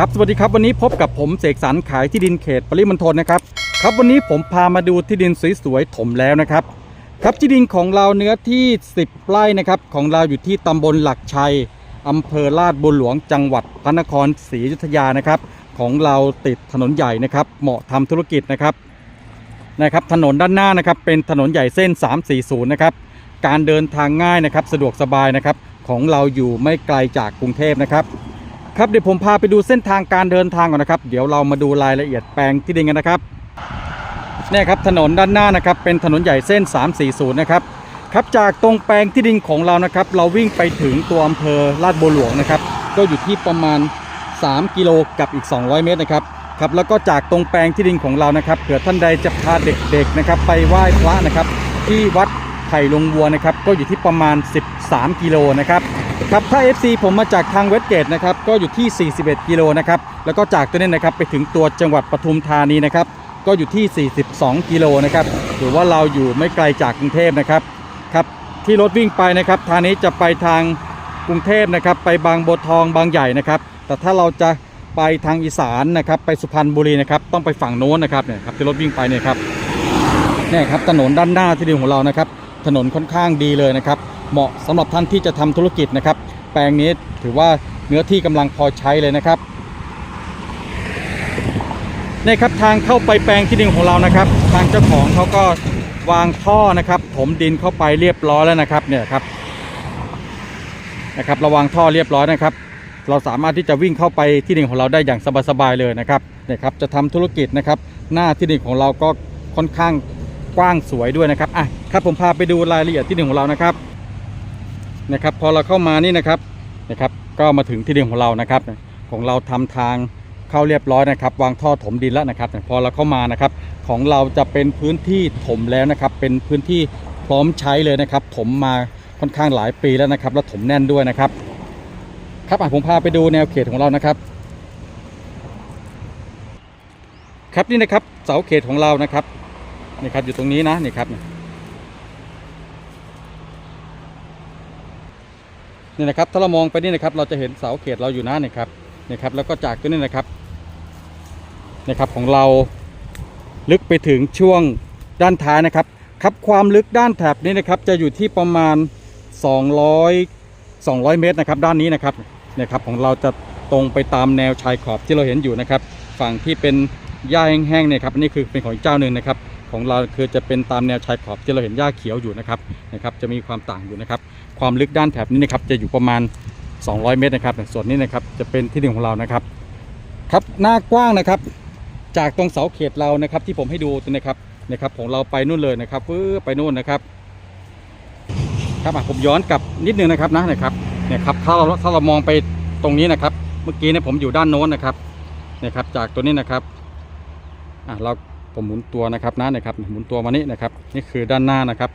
ครับสวัสดีครับวันนี้พบกับผมเสกสรรขายที่ดินเขตปริมณฑลนะครับครับวันนี้ผมพามาดูที่ดินสวยๆถมแล้วนะครับ ครับที่ดินของเราเนื้อที่ 10 ไร่นะครับของเราอยู่ที่ตำบลหลักชัยอำเภอลาดบุญหลวงจังหวัดพระนครศรีอยุธยานะครับ ของเราติดถนนใหญ่นะครับ เหมาะทำธุรกิจนะครับนะครับ ถนนด้านหน้านะครับเป็นถนนใหญ่เส้น 340 นะครับการเดินทางง่ายนะครับสะดวกสบายนะครับของเราอยู่ไม่ไกลจากกรุงเทพนะครับ ครับเดี๋ยวผมพาไปดูเส้นทางการเดินทางก่อนนะครับ เดี๋ยวเรามาดูรายละเอียดแปลงที่ดินกันนะครับเนี่ยครับถนนด้านหน้านะครับเป็นถนนใหญ่เส้น 340 นะครับครับจากตรงแปลงที่ดินของเรานะครับ เราวิ่งไปถึงตัวอำเภอลาดบัวหลวงนะครับ ก็อยู่ที่ประมาณ 3 กิโลกับอีก 200 เมตรนะครับครับแล้วก็จากตรงแปลงที่ดินของเรานะครับเผื่อท่านใดจะพาเด็กๆนะครับ ไปไหว้พระนะครับ ที่วัดไผ่ลงวัวนะครับ ก็อยู่ที่ประมาณ 13 กิโลนะครับ ครับถ้า FC ผมมาจากทางเวสเกตนะครับก็อยู่ที่ 41 กิโลนะครับแล้วก็จากตัวนี้นะครับไปถึงตัวจังหวัดปทุมธานีนะครับก็อยู่ที่ 42 กิโลนะครับหรือว่าเราอยู่ไม่ไกลจากกรุงเทพนะครับครับที่รถวิ่งไปนะครับทางนี้จะไปทางกรุงเทพนะครับไปบางบัวทองบางใหญ่นะครับแต่ถ้าเราจะไปทางอีสานนะครับไปสุพรรณบุรีนะครับต้องไปฝั่งโน้นนะครับเนี่ยครับที่รถวิ่งไปเนี่ยครับเนี่ยครับถนนด้านหน้าที่ดินของเรานะครับถนนค่อนข้างดีเลยนะครับ เหมาะสำหรับท่านที่จะทำธุรกิจนะครับ แปลงนี้ถือว่าเนื้อที่กำลังพอใช้เลยนะครับนี่ครับทางเข้าไปแปลงที่ดินของเรานะครับ ทางเจ้าของเขาก็วางท่อนะครับถมดินเข้าไปเรียบร้อยแล้วนะครับเนี่ยครับนะครับระวางท่อเรียบร้อยนะครับ เราสามารถที่จะวิ่งเข้าไปที่ดินของเราได้อย่างสบายๆเลยนะครับเนี่ยครับจะทำธุรกิจนะครับ หน้าที่ดินของเราก็ค่อนข้างกว้างสวยด้วยนะครับอะครับผมพาไปดูรายละเอียดที่ดินของเรานะครับ นะครับ พอเราเข้ามานี่นะครับนะครับ ก็มาถึงที่ดินของเรานะครับ ของเราทำทางเข้าเรียบร้อยนะครับ วางท่อถมดินแล้วนะครับ พอเราเข้ามานะครับ ของเราจะเป็นพื้นที่ถมแล้วนะครับ เป็นพื้นที่พร้อมใช้เลยนะครับ ถมมาค่อนข้างหลายปีแล้วนะครับ แล้วถมแน่นด้วยนะครับ ครับผมพาไปดูแนวเขตของเรานะครับ ครับนี่นะครับเสาเขตของเรานะครับนี่ครับอยู่ตรงนี้นะนี่ครับ นี่นะครับถ้าเรามองไปนี่นะครับเราจะเห็นเสาเขตเราอยู่นะนี่ครับนี่ครับแล้วก็จากตัวนี้นะครับนี่ครับของเราลึกไปถึงช่วงด้านท้ายนะครับครับความลึกด้านแถบนี้นะครับจะอยู่ที่ประมาณ 200 200 เมตรนะครับด้านนี้นะครับเนี่ยครับของเราจะตรงไปตามแนวชายขอบที่เราเห็นอยู่นะครับ ฝั่งที่เป็นหญ้าแห้งๆเนี่ยครับอันนี้คือเป็นของเจ้าหนึ่งนะครับ ของเราคือจะเป็นตามแนวชายขอบที่เราเห็นหญ้าเขียวอยู่นะครับนะครับ จะมีความต่างอยู่นะครับ ความลึกด้านแถบนี้นะครับจะอยู่ประมาณ 200 เมตรนะครับส่วนนี้นะครับจะเป็นที่ดินของเรานะครับ ครับหน้ากว้างนะครับ จากตรงเสาเขตเรานะครับ ที่ผมให้ดูตัวนะครับนะครับของเราไปนู่นเลยนะครับปื้อไปนู่นนะครับ ครับผมย้อนกลับนิดนึงนะครับนะนะครับเนี่ยครับถ้าเราถ้าเรามองไปตรงนี้นะครับ เมื่อกี้เนี่ยผมอยู่ด้านโน้นนะครับเนี่ยครับจากตัวนี้นะครับอะเรา ผมหมุนตัวนะครับนะนะครับหมุนตัวมานี่นะครับ นี่คือด้านหน้านะครับ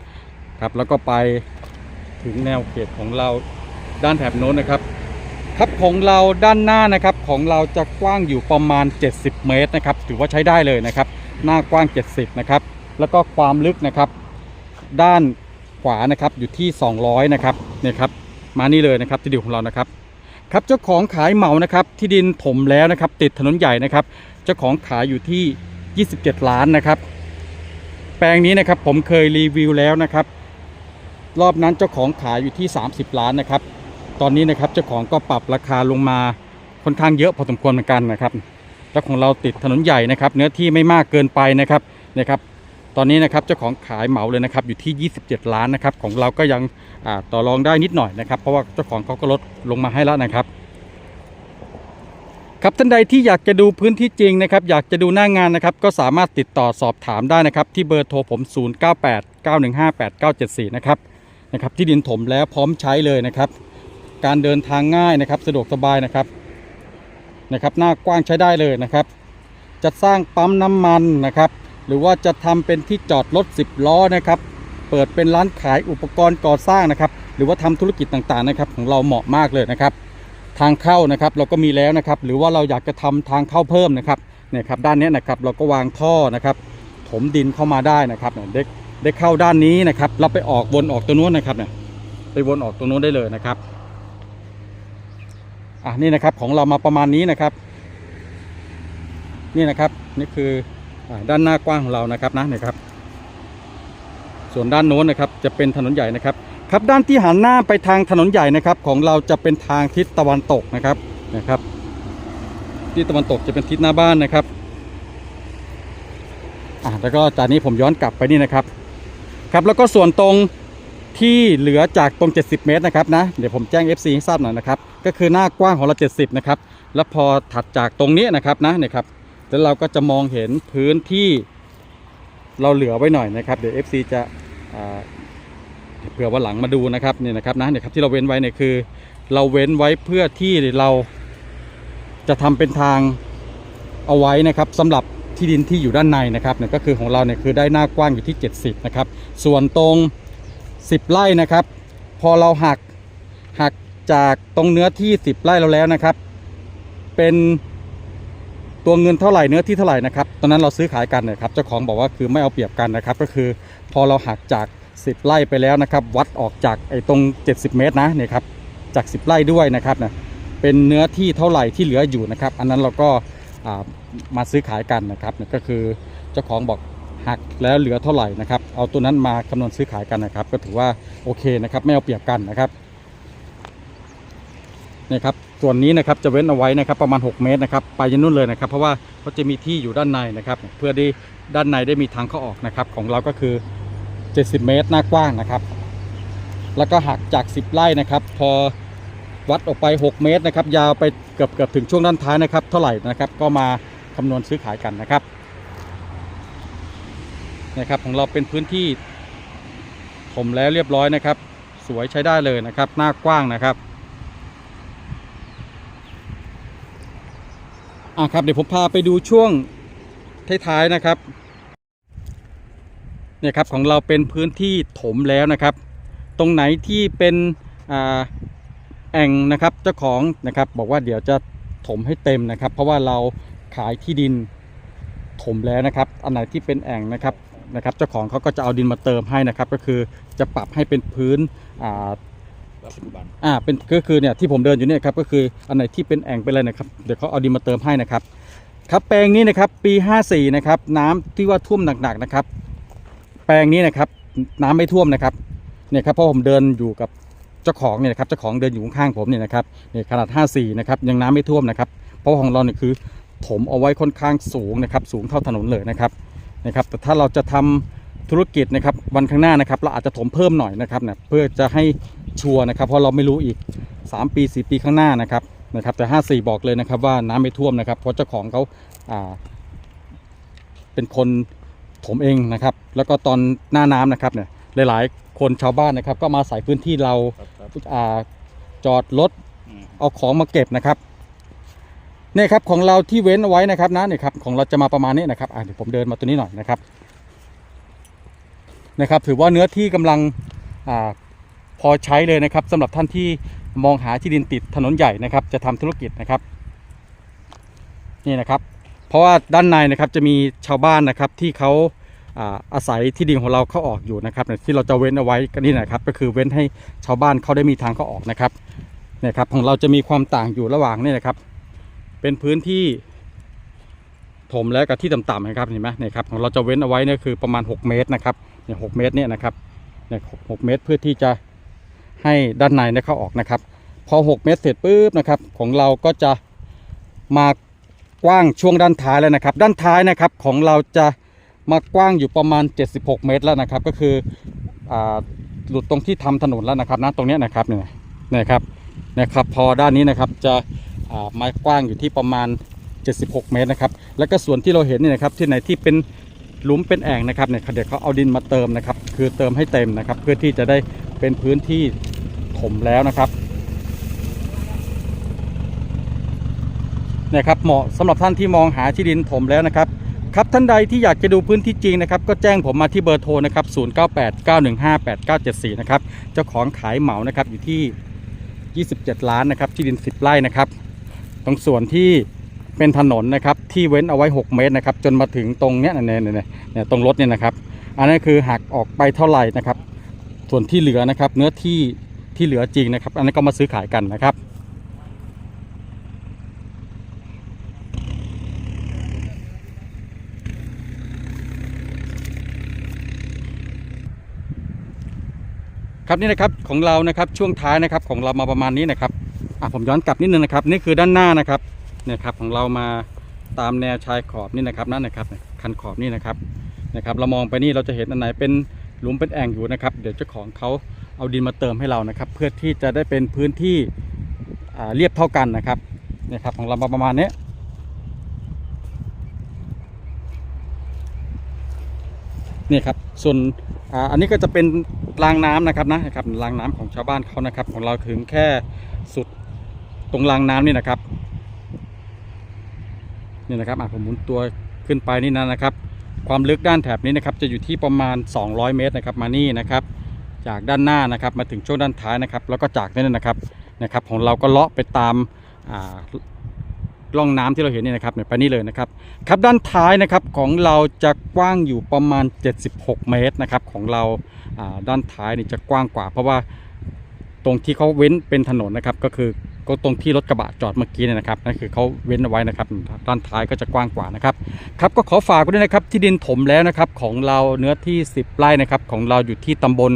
ครับ แล้วก็ไปถึงแนวเขตของเราด้านแถบโน้นนะครับ ครับของเราด้านหน้านะครับของเราจะกว้างอยู่ประมาณ 70 เมตรนะครับ ถือว่าใช้ได้เลยนะครับ หน้ากว้าง 70 นะครับ แล้วก็ความลึกนะครับ ด้านขวานะครับอยู่ที่ 200 นะครับเนี่ยครับมานี่เลยนะครับที่ดินของเรานะครับครับเจ้าของขายเหมานะครับที่ดินถมแล้วนะครับ ติดถนนใหญ่นะครับ เจ้าของขายอยู่ที่ 27 ล้านนะครับ แปลงนี้นะครับผมเคยรีวิวแล้วนะครับ รอบนั้นเจ้าของขายอยู่ที่ 30 ล้านนะครับ ตอนนี้นะครับเจ้าของก็ปรับราคาลงมาค่อนข้างเยอะพอสมควรเหมือนกันนะครับแล้วของเราติดถนนใหญ่นะครับ เนื้อที่ไม่มากเกินไปนะครับนะครับ ตอนนี้นะครับเจ้าของขายเหมาเลยนะครับอยู่ที่ 27 ล้านนะครับ ของเราก็ยังอาต่อรองได้นิดหน่อยนะครับ เพราะว่าเจ้าของเขาก็ลดลงมาให้แล้วนะครับ ครับท่านใดที่อยากจะดูพื้นที่จริงนะครับอยากจะดูหน้างานนะครับก็สามารถติดต่อสอบถามได้นะครับที่เบอร์โทรผม 098 915 8974 นะครับนะครับที่ดินถมแล้วพร้อมใช้เลยนะครับ การเดินทางง่ายนะครับสะดวกสบายนะครับนะครับหน้ากว้างใช้ได้เลยนะครับ จะสร้างปั๊มน้ำมันนะครับ หรือว่าจะทำเป็นที่จอดรถ 10 ล้อนะครับ เปิดเป็นร้านขายอุปกรณ์ก่อสร้างนะครับ หรือว่าทำธุรกิจต่างๆนะครับ ของเราเหมาะมากเลยนะครับ ทางเข้านะครับเราก็มีแล้วนะครับ หรือว่าเราอยากจะทำทางเข้าเพิ่มนะครับเนี่ยครับด้านนี้นะครับเราก็วางท่อนะครับ ถมดินเข้ามาได้นะครับเนี่ยได้ได้เข้าด้านนี้นะครับเราไปออกวนออกตัวนู้นนะครับเนี่ยไปวนออกตัวนู้นได้เลยนะครับอะนี่นะครับของเรามาประมาณนี้นะครับ นี่นะครับนี่คืออด้านหน้ากว้างของเรานะครับนะนี่ครับ ส่วนด้านโน้นนะครับจะเป็นถนนใหญ่นะครับ ครับด้านที่หันหน้าไปทางถนนใหญ่นะครับ ของเราจะเป็นทางทิศตะวันตกนะครับนะครับทิศตะวันตกจะเป็นทิศหน้าบ้านนะครับอ่าแล้วก็จากนี้ผมย้อนกลับไปนี่นะครับ ครับแล้วก็ส่วนตรงที่เหลือจากตรง 70 เมตรนะครับนะเดี๋ยวผมแจ้ง FC ให้ทราบหน่อยนะครับก็คือหน้ากว้างของเรา 70 นะครับ แล้วพอถัดจากตรงนี้นะครับนะเนี่ยครับแล้วเราก็จะมองเห็นพื้นที่เราเหลือไว้หน่อยนะครับ เดี๋ยว FC จะ เผื่อวันหลังมาดูนะครับเนี่ยนะครับนะเนี่ยครับที่เราเว้นไว้เนี่ยคือ เราเว้นไว้เพื่อที่เราจะทำเป็นทางเอาไว้นะครับสำหรับที่ดินที่อยู่ด้านในนะครับเนี่ยก็คือของเราเนี่ยคือได้หน้ากว้างอยู่ที่ 70นะครับส่วนตรง 10 ไร่นะครับ พอเราหักหักจากตรงเนื้อที่ 10 ไร่เราแล้วนะครับ เป็นตัวเงินเท่าไหร่เนื้อที่เท่าไหร่นะครับตอนนั้นเราซื้อขายกันนะครับเจ้าของบอกว่าคือไม่เอาเปรียบกันนะครับ ก็คือพอเราหักจาก 10ไร่ไปแล้วนะครับ วัดออกจากไอ้ตรง 70 เมตรนะเนี่ยครับจาก 10ไร่ด้วยนะครับนะเป็นเนื้อที่เท่าไหร่ที่เหลืออยู่นะครับ อันนั้นเราก็มาซื้อขายกันนะครับก็คือเจ้าของบอกหักแล้วเหลือเท่าไหร่นะครับ เอาตัวนั้นมาคำนวณซื้อขายกันนะครับ ก็ถือว่าโอเคนะครับ ไม่เอาเปรียบกันนะครับนี่ครับส่วนนี้นะครับจะเว้นเอาไว้นะครับ ประมาณ 6 เมตรนะครับ ไปยันนู่นเลยนะครับ เพราะว่าเขาจะมีที่อยู่ด้านในนะครับ เพื่อที่ด้านในได้มีทางเข้าออกนะครับ ของเราก็คือ 70 เมตรหน้ากว้างนะครับ แล้วก็หักจาก 10 ไร่นะครับ พอวัดออกไป 6 เมตรนะครับ ยาวไปเกือบเกือบถึงช่วงด้านท้ายนะครับ เท่าไหร่นะครับ ก็มาคำนวณซื้อขายกันนะครับนะครับของเราเป็นพื้นที่ถมแล้วเรียบร้อยนะครับ สวยใช้ได้เลยนะครับ หน้ากว้างนะครับอะครับเดี๋ยวผมพาไปดูช่วงท้ายๆนะครับ เนี่ยครับของเราเป็นพื้นที่ถมแล้วนะครับ ตรงไหนที่เป็นอ่าแอ่งนะครับเจ้าของนะครับ บอกว่าเดี๋ยวจะถมให้เต็มนะครับ เพราะว่าเราขายที่ดินถมแล้วนะครับ อันไหนที่เป็นแอ่งนะครับนะครับ เจ้าของเขาก็จะเอาดินมาเติมให้นะครับ ก็คือจะปรับให้เป็นพื้นอ่าปัจจุบันอ่าเป็นก็คือเนี่ยที่ผมเดินอยู่เนี่ยครับก็คืออันไหนที่เป็นแอ่งเป็นอะไรนะครับเดี๋ยวเขาเอาดินมาเติมให้นะครับครับแปลงนี้นะครับปี 54นะครับน้ำที่ว่าท่วมหนักๆนะครับ แปลงนี้นะครับ น้ำไม่ท่วมนะครับเนี่ยครับเพราะผมเดินอยู่กับเจ้าของเนี่ยครับเจ้าของเดินอยู่ข้างผมเนี่ยนะครับเนี่ยขนาด 54 นะครับยังน้ำไม่ท่วมนะครับ เพราะของเราเนี่ยคือ ถมเอาไว้ค่อนข้างสูงนะครับ สูงเท่าถนนเลยนะครับนะครับ แต่ถ้าเราจะทำธุรกิจนะครับวันข้างหน้านะครับ เราอาจจะถมเพิ่มหน่อยนะครับเนี่ยเพื่อจะให้ชัวร์นะครับ เพราะเราไม่รู้อีก 3 ปี 4 ปีข้างหน้านะครับนะครับแต่ 54 บอกเลยนะครับว่าน้ำไม่ท่วมนะครับ เพราะเจ้าของเขาอ่าเป็นคน ถมเองนะครับ แล้วก็ตอนหน้าน้ำนะครับเนี่ยหลายๆ คนชาวบ้านนะครับ ก็มาใส่พื้นที่เราครับครับอ่าจอดรถอืมเอาของมาเก็บนะครับเนี่ยครับของเราที่เว้นเอาไว้นะครับนะเนี่ยครับของเราจะมาประมาณนี้นะครับอะเดี๋ยวผมเดินมาตัวนี้หน่อยนะครับนะครับ ถือว่าเนื้อที่กำลังอาพอใช้เลยนะครับสำหรับท่านที่มองหาที่ดินติดถนนใหญ่นะครับ จะทำธุรกิจนะครับ นี่นะครับ เพราะว่าด้านในนะครับจะมีชาวบ้านนะครับที่เขาอาศัยที่ดินของเราเข้าออกอยู่นะครับที่เราจะเว้นเอาไว้ก็นี่นะครับ ก็คือเว้นให้ชาวบ้านเขาได้มีทางเข้าออกนะครับเนี่ยครับของเราจะมีความต่างอยู่ระหว่างนี่นะครับ เป็นพื้นที่ถมแล้วกับที่ต่ำๆนะครับเห็นไหมเนี่ยครับของเราจะเว้นเอาไว้เนี่ยคือประมาณ 6 เมตรนะครับเนี่ยหเมตรเนี่ยนะครับเนี่ยหกเมตรเพื่อที่จะให้ด้านในเนี่ยเข้าออกนะครับ พอ 6 เมตรเสร็จปุ๊บนะครับ ของเราก็จะมา กว้างช่วงด้านท้ายแล้วนะครับ ด้านท้ายนะครับของเราจะมากว้างอยู่ประมาณ 76 เมตรแล้วนะครับ ก็คืออหลุดตรงที่ทำถนนแล้วนะครับนะตรงนี้นะครับเนี่ยนะครับนะครับพอด้านนี้นะครับจะมากว้างอยู่ที่ประมาณ 76 เมตรนะครับ แล้วก็ส่วนที่เราเห็นนี่นะครับที่ไหนที่เป็นหลุมเป็นแอ่งนะครับเนี่ยเดี๋ยวเขาเอาดินมาเติมนะครับ คือเติมให้เต็มนะครับ เพื่อที่จะได้เป็นพื้นที่ถมแล้วนะครับ นี่ยครับเหมาะสำหรับท่านที่มองหาที่ดินถมแล้วนะครับครับท่านใดที่อยากจะดูพื้นที่จริงนะครับก็แจ้งผมมาที่เบอร์โทรนะครับ0989158974นะครับเจ้าของขายเหมานะครับอยู่ที่ 27 ล้านนะครับที่ดิน 10 ไร่นะครับ ตรงส่วนที่เป็นถนนนะครับที่เว้นเอาไว้ 6 เมตรนะครับจนมาถึงตรงเนี้ยเนี่ยเนี่ยเนี่ยเนี่ยตรงรถเนี่ยนะครับอันนั้นคือหักออกไปเท่าไหร่นะครับ ส่วนที่เหลือนะครับเนื้อที่ที่เหลือจริงนะครับ อันนั้นก็มาซื้อขายกันนะครับ ครับนี่นะครับของเรานะครับช่วงท้ายนะครับของเรามาประมาณนี้นะครับอะผมย้อนกลับนิดนึงนะครับ นี่คือด้านหน้านะครับเนี่ยครับของเรามาตามแนวชายขอบนี่นะครับนั่นนะครับคันขอบนี่นะครับนะครับ เรามองไปนี่เราจะเห็นอันไหนเป็นหลุมเป็นแอ่งอยู่นะครับ เดี๋ยวเจ้าของเขาเอาดินมาเติมให้เรานะครับ เพื่อที่จะได้เป็นพื้นที่เรียบเท่ากันนะครับเนี่ยครับของเรามาประมาณนี้นี่ครับ ส่วนอ,อันนี้ก็จะเป็นรางน้ำนะครับนะครับรางน้ำของชาวบ้านเขานะครับ ของเราถึงแค่สุดตรงรางน้ำนี่นะครับนี่นะครับผมหมุนตัวขึ้นไปนี่นะนะครับ ความลึกด้านแถบนี้นะครับ จะอยู่ที่ประมาณ 200 เมตรนะครับ มานี่นะครับ จากด้านหน้านะครับ มาถึงช่วงด้านท้ายนะครับ แล้วก็จากนี่นะครับนะครับ ของเราก็เลาะไปตามอ่า ร่องน้ำที่เราเห็นนี่นะครับเนี่ยไปนี่เลยนะครับครับด้านท้ายนะครับของเราจะกว้างอยู่ประมาณ 76 เมตรนะครับของเราด้านท้ายนี่จะกว้างกว่า เพราะว่าตรงที่เขาเว้นเป็นถนนนะครับก็คือก็ตรงที่รถกระบะจอดเมื่อกี้เนี่ยนะครับนั่นคือเขาเว้นเอาไว้นะครับด้านท้ายก็จะกว้างกว่านะครับครับก็ขอฝากไว้ด้วยนะครับที่ดินถมแล้วนะครับของเราเนื้อที่ 10 ไร่นะครับของเราอยู่ที่ตำบล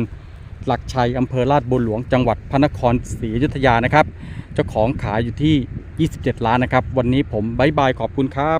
หลักชัยอำเภอลาดบุญหลวงจังหวัดพระนครศรีอยุธยานะครับ เจ้าของขายอยู่ที่ 27 ล้านนะครับ วันนี้ผมบายบายขอบคุณครับ